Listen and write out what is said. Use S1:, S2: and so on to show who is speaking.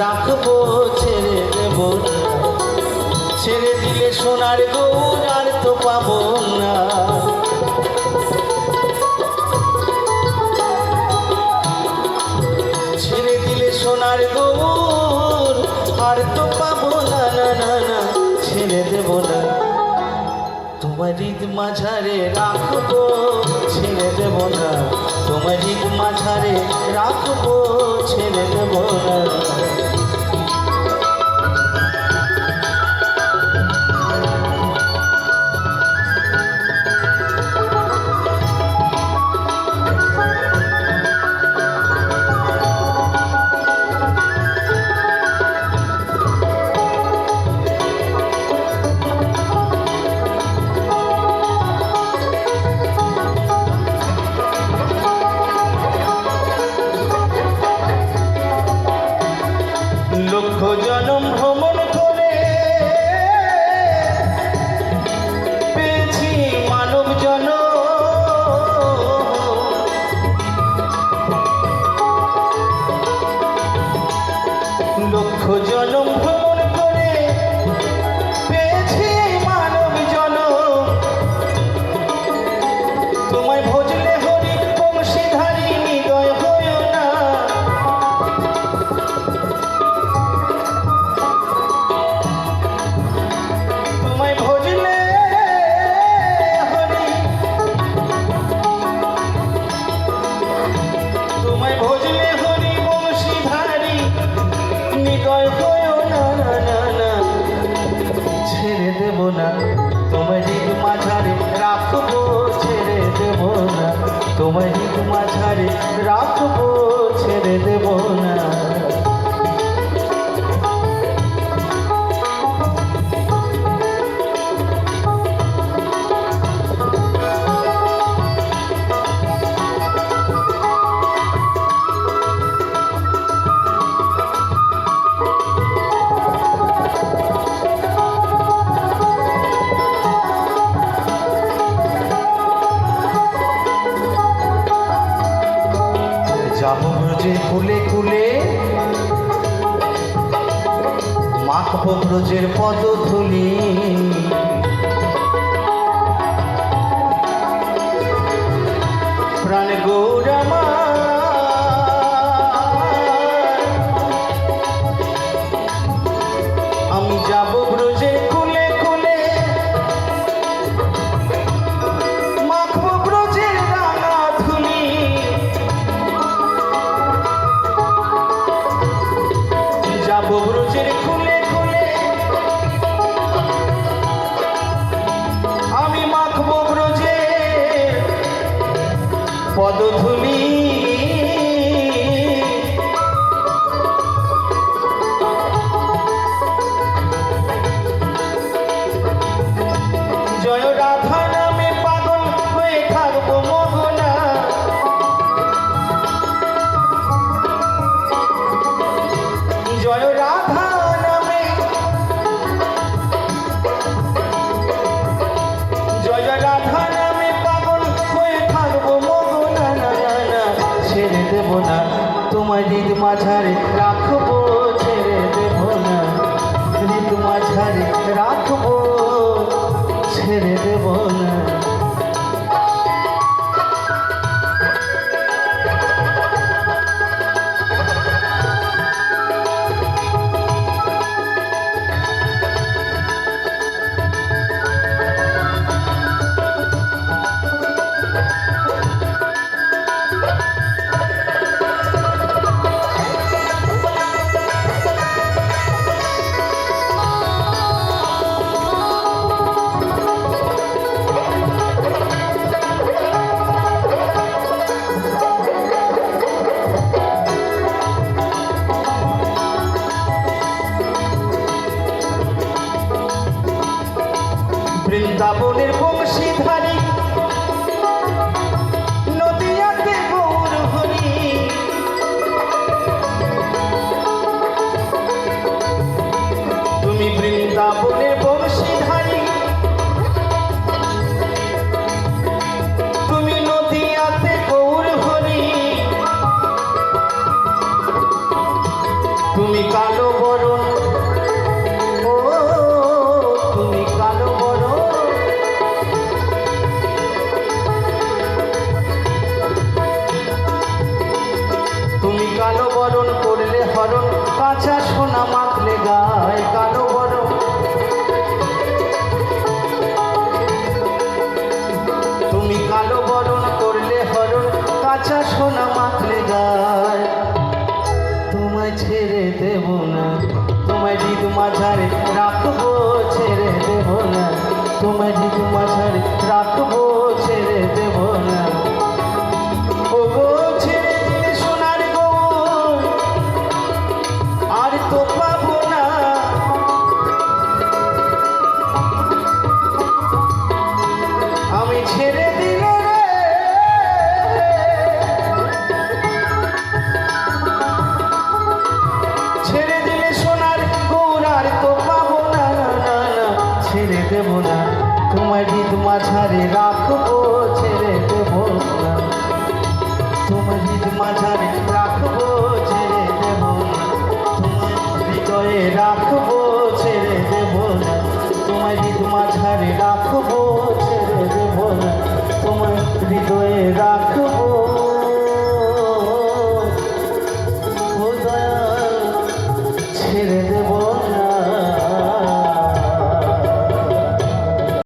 S1: রাখব ছেড়ে দেব ছেড়ে দিলে সোনার গৌর আর তো পাবো না। তোমার মাঝারে রাখব ছেড়ে দেব না। তোমার মাঝারে রাখব ছেড়ে দেব না। যাব ব্রজে কুলে কুলে। মাখব ব্রজের পদ ধুলি। প্রাণ গৌরামা দেব না। তোমার হৃদ মাঝারে রাখব, ছেড়ে দেব না। হৃদ মাঝারে রাখব, ছেড়ে দেব না। বৃন্দাবনের বংশীধার কাঁচা সোনা মাখলে গায় কালো বরণ তুমি কালো বরণ করলে হরণ কাঁচা সোনা মাখলে গায়। তোমায় ছেড়ে দেব না, তোমায় হৃদ মাঝারে রাখব, ছেড়ে দেব না। তোমায় হৃদ মাঝারে রাখব দেব না। তোমার হৃদ মাঝারে রাখব ছেড়ে দেব না। তোমার হৃদ মাঝারে